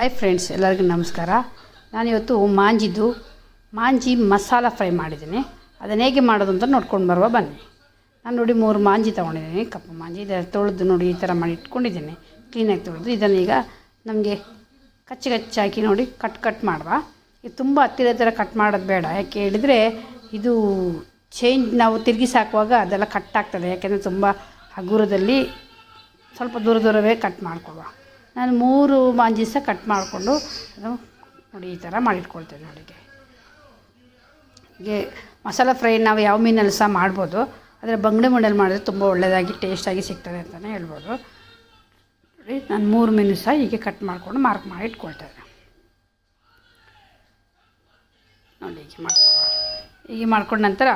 Hi friends ಎಲ್ಲರಿಗೂ ನಮಸ್ಕಾರ. ನಾನಿವತ್ತು ಮಾಂಜಿದ್ದು ಮಾಂಜಿ ಮಸಾಲ ಫ್ರೈ ಮಾಡಿದ್ದೀನಿ. ಅದನ್ನು ಹೇಗೆ ಮಾಡೋದು ಅಂತ ನೋಡ್ಕೊಂಡು ಬರುವ, ಬನ್ನಿ. ನಾನು ನೋಡಿ ಮೂರು ಮಾಂಜಿ ತೊಗೊಂಡಿದ್ದೀನಿ. ಕಪ್ಪು ಮಾಂಜಿ ಇದೆ ತೊಳೆದು ನೋಡಿ ಈ ಥರ ಮಾಡಿ ಇಟ್ಕೊಂಡಿದ್ದೀನಿ. ಕ್ಲೀನಾಗಿ ತೊಳೆದು ಇದನ್ನು ಈಗ ನಮಗೆ ಕಚ್ಚಿ ಹಾಕಿ ನೋಡಿ ಕಟ್ ಕಟ್ ಮಾಡುವ. ಇದು ತುಂಬ ಹತ್ತಿರ ಥರ ಕಟ್ ಮಾಡೋದು ಬೇಡ. ಯಾಕೆ ಹೇಳಿದರೆ ಇದು ಚೇಂಜ್ ನಾವು ತಿರುಗಿಸಿ ಹಾಕುವಾಗ ಅದೆಲ್ಲ ಕಟ್ ಆಗ್ತದೆ. ಯಾಕೆಂದರೆ ತುಂಬ ಹಗುರದಲ್ಲಿ ಸ್ವಲ್ಪ ದೂರ ದೂರವೇ ಕಟ್ ಮಾಡಿಕೊಡುವ ನಾನು ಮೂರು ಮಾಂಜಿಸ ಕಟ್ ಮಾಡಿಕೊಂಡು ನೋಡಿ ಈ ಥರ ಮಾಡಿಟ್ಕೊಳ್ತೇನೆ ಅಡುಗೆ. ಹೀಗೆ ಮಸಾಲ ಫ್ರೈ ನಾವು ಯಾವ ಮೀನಲ್ಲಿ ಸಹ ಮಾಡ್ಬೋದು. ಆದರೆ ಬಂಗಡೆ ಮಣ್ಣಲ್ಲಿ ಮಾಡಿದ್ರೆ ತುಂಬ ಒಳ್ಳೆಯದಾಗಿ ಟೇಸ್ಟಾಗಿ ಸಿಗ್ತದೆ ಅಂತಲೇ ಹೇಳ್ಬೋದು. ನೋಡಿ, ನಾನು ಮೂರು ಮೀನು ಸಹ ಹೀಗೆ ಕಟ್ ಮಾಡಿಕೊಂಡು ಮಾರ್ಕ್ ಮಾಡಿ ಇಟ್ಕೊಳ್ತೇನೆ. ನೋಡಿ, ಹೀಗೆ ಮಾಡ್ಕೊಳ್ವಾ ಹೀಗೆ ಮಾಡ್ಕೊಂಡ ನಂತರ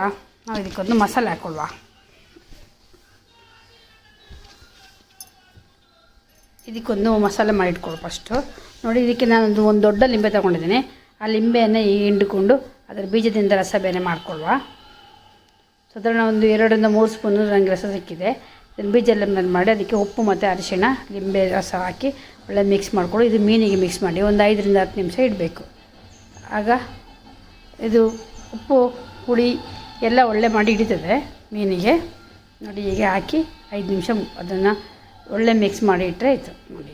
ನಾವು ಇದಕ್ಕೊಂದು ಮಸಾಲೆ ಹಾಕ್ಕೊಳ್ವಾ. ಇದಕ್ಕೊಂದು ಮಸಾಲೆ ಮಾಡಿಟ್ಕೊಳ್ಳು ಫಸ್ಟು ನೋಡಿ, ಇದಕ್ಕೆ ನಾನೊಂದು ಒಂದು ದೊಡ್ಡ ಲಿಂಬೆ ತೊಗೊಂಡಿದ್ದೀನಿ. ಆ ಲಿಂಬೆಯನ್ನು ಹಿಂಡ್ಕೊಂಡು ಅದರ ಬೀಜದಿಂದ ರಸ ಬೇರೆ ಮಾಡಿಕೊಳ್ಳುವ ಸಾಧಾರಣ ಒಂದು ಎರಡರಿಂದ ಮೂರು ಸ್ಪೂನು ನನಗೆ ರಸ ಸಿಕ್ಕಿದೆ. ಅದನ್ನು ಬೀಜ ಎಲ್ಲ ಮಾಡಿ ಅದಕ್ಕೆ ಉಪ್ಪು ಮತ್ತು ಅರಿಶಿಣ, ಲಿಂಬೆ, ರಸ ಹಾಕಿ ಒಳ್ಳೆ ಮಿಕ್ಸ್ ಮಾಡಿಕೊಳ್ಳಿ ಇದು ಮೀನಿಗೆ ಮಿಕ್ಸ್ ಮಾಡಿ ಒಂದು ಐದರಿಂದ ಹತ್ತು ನಿಮಿಷ ಇಡಬೇಕು. ಆಗ ಇದು ಉಪ್ಪು ಹುಳಿ ಎಲ್ಲ ಒಳ್ಳೆ ಮಾಡಿ ಹಿಡಿತದೆ ಮೀನಿಗೆ. ನೋಡಿ, ಹೀಗೆ ಹಾಕಿ ಐದು ನಿಮಿಷ ಅದನ್ನು ಒಳ್ಳೆ ಮಿಕ್ಸ್ ಮಾಡಿ ಇಟ್ಟರೆ ಆಯಿತು ನೋಡಿ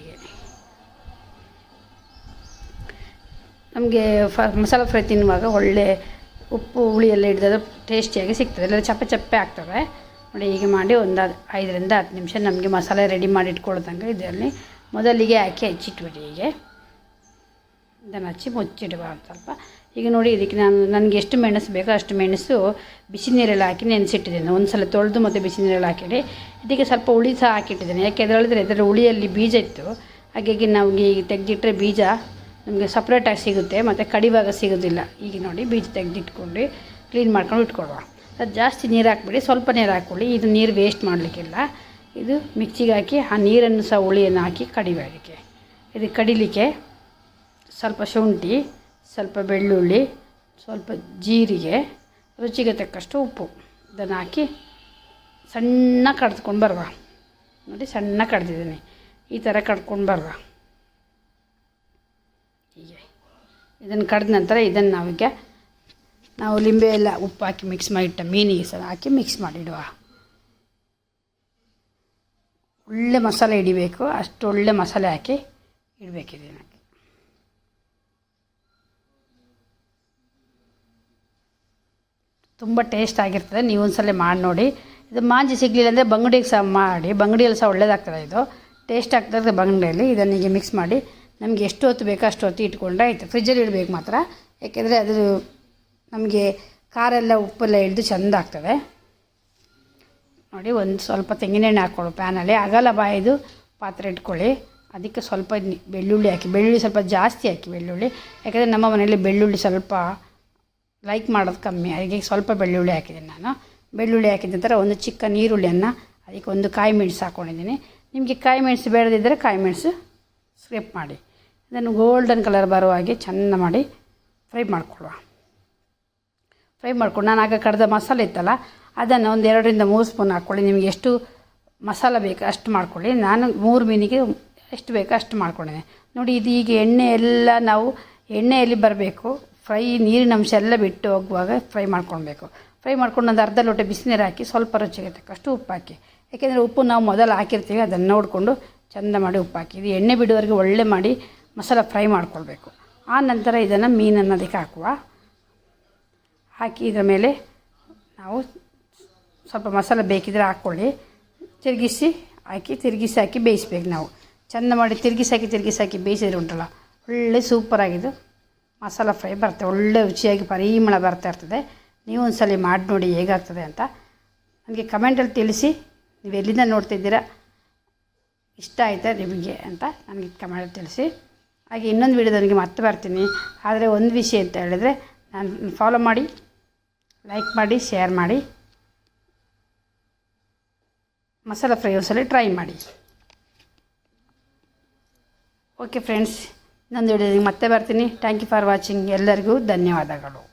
ನಮಗೆ ಫ, ಮಸಾಲ ಫ್ರೈ ತಿನ್ನುವಾಗ ಒಳ್ಳೆ ಉಪ್ಪು ಹುಳಿ ಎಲ್ಲ ಹಿಡಿದ್ರೆ ಟೇಸ್ಟಿಯಾಗಿ ಸಿಗ್ತದೆ. ಇಲ್ಲ ಚಪ್ಪೆ ಚಪ್ಪೆ ಆಗ್ತವೆ. ನೋಡಿ, ಹೀಗೆ ಮಾಡಿ ಒಂದು ಐದರಿಂದ ಹತ್ತು ನಿಮಿಷ ನಮಗೆ ಮಸಾಲೆ ರೆಡಿ ಮಾಡಿ ಇಟ್ಕೊಳ್ದಂಗೆ ಇದರಲ್ಲಿ ಮೊದಲಿಗೆ ಹಾಕಿ ಹಚ್ಚಿಟ್ಬಿಡಿ ಹೀಗೆ. ಇದನ್ನು ಹಚ್ಚಿ ಮುಚ್ಚಿಡುವ ಸ್ವಲ್ಪ ಈಗ ನೋಡಿ, ಇದಕ್ಕೆ ನಾನು, ನನಗೆ ಎಷ್ಟು ಮೆಣಸು ಬೇಕೋ ಅಷ್ಟು ಮೆಣಸು ಬಿಸಿ ನೀರಲ್ಲಿ ಹಾಕಿ ನೆನೆಸಿಟ್ಟಿದ್ದೇನೆ. ಒಂದು ಸಲ ತೊಳೆದು ಮತ್ತು ಬಿಸಿ ನೀರಲ್ಲಿ ಹಾಕಿಡಿ. ಇದಕ್ಕೆ ಸ್ವಲ್ಪ ಹುಳಿ ಸಹ ಹಾಕಿಟ್ಟಿದ್ದೇನೆ. ಯಾಕೆ ಹೇಳಿದ್ರೆ ಇದರ ಹುಳಿಯಲ್ಲಿ ಬೀಜ ಇತ್ತು. ಹಾಗಾಗಿ ನಮಗೆ ಈಗ ತೆಗೆದಿಟ್ಟರೆ ಬೀಜ ನಮಗೆ ಸಪ್ರೇಟಾಗಿ ಸಿಗುತ್ತೆ. ಮತ್ತು ಕಡಿವಾಗ ಸಿಗೋದಿಲ್ಲ. ಈಗ ನೋಡಿ, ಬೀಜ ತೆಗೆದಿಟ್ಕೊಂಡು ಕ್ಲೀನ್ ಮಾಡ್ಕೊಂಡು ಇಟ್ಕೊಳುವ ಅದು ಜಾಸ್ತಿ ನೀರು ಹಾಕ್ಬಿಡಿ. ಸ್ವಲ್ಪ ನೀರು ಹಾಕ್ಕೊಳ್ಳಿ. ಇದು ನೀರು ವೇಸ್ಟ್ ಮಾಡಲಿಕ್ಕಿಲ್ಲ. ಇದು ಮಿಕ್ಸಿಗೆ ಹಾಕಿ, ಆ ನೀರನ್ನು ಸಹ ಹುಳಿಯನ್ನು ಹಾಕಿ ಕಡಿವೆ ಅದಕ್ಕೆ ಇದು ಕಡಿಲಿಕ್ಕೆ ಸ್ವಲ್ಪ ಶುಂಠಿ ಸ್ವಲ್ಪ ಬೆಳ್ಳುಳ್ಳಿ, ಸ್ವಲ್ಪ ಜೀರಿಗೆ, ರುಚಿಗೆ ತಕ್ಕಷ್ಟು ಉಪ್ಪು. ಇದನ್ನು ಹಾಕಿ ಸಣ್ಣ ಕಡ್ದ್ಕೊಂಡು ಬರುವ. ನೋಡಿ ಸಣ್ಣ ಕಡ್ದಿದ್ದೀನಿ. ಈ ಥರ ಕಡ್ಕೊಂಡು ಬರುವ. ಹೀಗೆ. ಇದನ್ನು ಕಡ್ದ ನಂತರ ಇದನ್ನು ನಾವೀಗ ನಾವು ಲಿಂಬೆ ಎಲ್ಲ ಉಪ್ಪು ಹಾಕಿ ಮಿಕ್ಸ್ ಮಾಡಿಟ್ಟ ಮೀನಿಗೆ ಸಹ ಹಾಕಿ ಮಿಕ್ಸ್ ಮಾಡಿಡುವ. ಒಳ್ಳೆ ಮಸಾಲೆ ಹಿಡಿಬೇಕು. ಅಷ್ಟು ಒಳ್ಳೆ ಮಸಾಲೆ ಹಾಕಿ ಇಡಬೇಕಿದೆ ತುಂಬ ಟೇಸ್ಟ್ ಆಗಿರ್ತದೆ, ನೀವು ಒಂದ್ಸಲ ಮಾಡಿ ನೋಡಿ. ಇದು ಮಾಂಜಿ ಸಿಗಲಿಲ್ಲ ಅಂದರೆ ಬಂಗಡಿಗೆ ಸಹ ಮಾಡಿ, ಬಂಗಡಿಯಲ್ಲಿ ಸಹ ಒಳ್ಳೇದಾಗ್ತದೆ ಇದು. ಟೇಸ್ಟ್ ಆಗ್ತದೆ ಬಂಗಡಿಯಲ್ಲಿ, ಇದನ್ನು ಹೀಗೆ ಮಿಕ್ಸ್ ಮಾಡಿ. ನಮಗೆ ಎಷ್ಟು ಹೊತ್ತು ಬೇಕೋ ಅಷ್ಟು ಹೊತ್ತು ಇಟ್ಕೊಂಡ್ರೆ ಆಯಿತು. ಫ್ರಿಜ್ಜಲ್ಲಿ ಇಡಬೇಕು ಮಾತ್ರ. ಯಾಕೆಂದರೆ ಅದು ನಮಗೆ ಖಾರೆಲ್ಲ ಉಪ್ಪೆಲ್ಲ ಹಿಡಿದು ಚೆಂದ ಆಗ್ತದೆ. ನೋಡಿ, ಒಂದು ಸ್ವಲ್ಪ ತೆಂಗಿನೆಣ್ಣೆ ಹಾಕ್ಕೊಳ್ಳಿ ಪ್ಯಾನಲ್ಲಿ ಅಗಲ ಬಾಯಿದು ಪಾತ್ರೆ ಇಟ್ಕೊಳ್ಳಿ. ಅದಕ್ಕೆ ಸ್ವಲ್ಪ ಬೆಳ್ಳುಳ್ಳಿ ಹಾಕಿ, ಬೆಳ್ಳುಳ್ಳಿ ಸ್ವಲ್ಪ ಜಾಸ್ತಿ ಹಾಕಿ, ಬೆಳ್ಳುಳ್ಳಿ. ಯಾಕೆಂದರೆ ನಮ್ಮ ಮನೆಯಲ್ಲಿ ಬೆಳ್ಳುಳ್ಳಿ ಸ್ವಲ್ಪ ಲೈಕ್ ಮಾಡೋದು ಕಮ್ಮಿ. ಅದಕ್ಕೆ ಸ್ವಲ್ಪ ಬೆಳ್ಳುಳ್ಳಿ ಹಾಕಿದ್ದೀನಿ ನಾನು. ಬೆಳ್ಳುಳ್ಳಿ ಹಾಕಿದ ನಂತರ ಒಂದು ಚಿಕ್ಕ ನೀರುಳ್ಳಿಯನ್ನು ಅದಕ್ಕೆ ಒಂದು ಕಾಯಿ ಮೆಣಸು ಹಾಕ್ಕೊಂಡಿದ್ದೀನಿ ನಿಮಗೆ ಕಾಯಿ ಮೆಣಸು ಬೇಡದಿದ್ದರೆ ಕಾಯಿ ಮೆಣಸು ಸ್ಕ್ರೇಪ್ ಮಾಡಿ. ಇದನ್ನು ಗೋಲ್ಡನ್ ಕಲರ್ ಬರುವ ಹಾಗೆ ಚೆಂದ ಮಾಡಿ ಫ್ರೈ ಮಾಡ್ಕೊಳ್ಳುವ. ಫ್ರೈ ಮಾಡ್ಕೊಂಡು ನಾನು ಆಗ ಕಡ್ದ ಮಸಾಲೆ ಇತ್ತಲ್ಲ, ಅದನ್ನು ಒಂದು ಎರಡರಿಂದ ಮೂರು ಸ್ಪೂನ್ ಹಾಕ್ಕೊಳ್ಳಿ. ನಿಮಗೆ ಎಷ್ಟು ಮಸಾಲೆ ಬೇಕು ಅಷ್ಟು ಮಾಡ್ಕೊಳ್ಳಿ. ನಾನು ಮೂರು ಮೀನಿಗೆ ಎಷ್ಟು ಬೇಕೋ ಅಷ್ಟು ಮಾಡ್ಕೊಂಡಿದ್ದೀನಿ. ನೋಡಿ, ಇದು ಈಗ ಎಣ್ಣೆ ಎಲ್ಲ ನಾವು ಎಣ್ಣೆಯಲ್ಲಿ ಬರಬೇಕು. ಫ್ರೈ ನೀರಿನ ಅಂಶ ಎಲ್ಲ ಬಿಟ್ಟು ಹೋಗುವಾಗ ಫ್ರೈ ಮಾಡ್ಕೊಳ್ಬೇಕು. ಫ್ರೈ ಮಾಡ್ಕೊಂಡು ಒಂದು ಅರ್ಧ ಲೋಟ ಬಿಸಿನೀರು ಹಾಕಿ ಸ್ವಲ್ಪ ರುಚಿಗೆ ತಕ್ಕಷ್ಟು ಉಪ್ಪು ಹಾಕಿ. ಯಾಕೆಂದರೆ ಉಪ್ಪು ನಾವು ಮೊದಲು ಹಾಕಿರ್ತೀವಿ, ಅದನ್ನು ನೋಡಿಕೊಂಡು ಚೆಂದ ಮಾಡಿ ಉಪ್ಪು ಹಾಕಿ. ಇದು ಎಣ್ಣೆ ಬಿಡುವವರೆಗೆ ಒಳ್ಳೆ ಮಾಡಿ ಮಸಾಲ ಫ್ರೈ ಮಾಡ್ಕೊಳ್ಬೇಕು. ಆ ನಂತರ ಇದನ್ನು ಮೀನನ್ನು ಅದಕ್ಕೆ ಹಾಕುವ. ಹಾಕಿ ಇದರ ಮೇಲೆ ನಾವು ಸ್ವಲ್ಪ ಮಸಾಲೆ ಬೇಕಿದ್ರೆ ಹಾಕ್ಕೊಳ್ಳಿ ತಿರುಗಿಸಿ ಹಾಕಿ ತಿರುಗಿಸಿ ಹಾಕಿ ಬೇಯಿಸ್ಬೇಕು ನಾವು. ಚೆಂದ ಮಾಡಿ ತಿರುಗಿಸಾಕಿ ಹಾಕಿ, ತಿರುಗಿಸಿ ಹಾಕಿ ಬೇಯಿಸಿದ್ರೆ ಉಂಟಲ್ಲ, ಒಳ್ಳೆ ಸೂಪರಾಗಿದ್ದು ಮಸಾಲ ಫ್ರೈ ಬರುತ್ತೆ, ಒಳ್ಳೆ ರುಚಿಯಾಗಿ ಪರಿಮಳ ಬರ್ತಾ ಇರ್ತದೆ. ನೀವು ಒಂದು ಸಲ ಮಾಡಿ ನೋಡಿ ಹೇಗಾಗ್ತದೆ ಅಂತ. ನನಗೆ ಕಮೆಂಟಲ್ಲಿ ತಿಳಿಸಿ, ನೀವು ಎಲ್ಲಿಂದ ನೋಡ್ತಿದ್ದೀರಾ ಇಷ್ಟ ಆಯಿತಾ ನಿಮಗೆ ಅಂತ ನನಗೆ ಕಮೆಂಟಲ್ಲಿ ತಿಳಿಸಿ. ಹಾಗೆ ಇನ್ನೊಂದು ವೀಡಿಯೋದವನಿಗೆ ಮತ್ತೆ ಬರ್ತೀನಿ. ಆದರೆ ಒಂದು ವಿಷಯ ಅಂತ ಹೇಳಿದರೆ, ನಾನು ಫಾಲೋ ಮಾಡಿ ಲೈಕ್ ಮಾಡಿ ಶೇರ್ ಮಾಡಿ, ಮಸಾಲ ಫ್ರೈ ಒಂದ್ಸಲ ಟ್ರೈ ಮಾಡಿ. ಓಕೆ ಫ್ರೆಂಡ್ಸ್ ಇನ್ನೊಂದು ವಿಡಿಯೋದಿಗೆ ಮತ್ತೆ ಬರ್ತೀನಿ. ಥ್ಯಾಂಕ್ ಯು ಫಾರ್ ವಾಚಿಂಗ್ ಎಲ್ಲರಿಗೂ ಧನ್ಯವಾದಗಳು.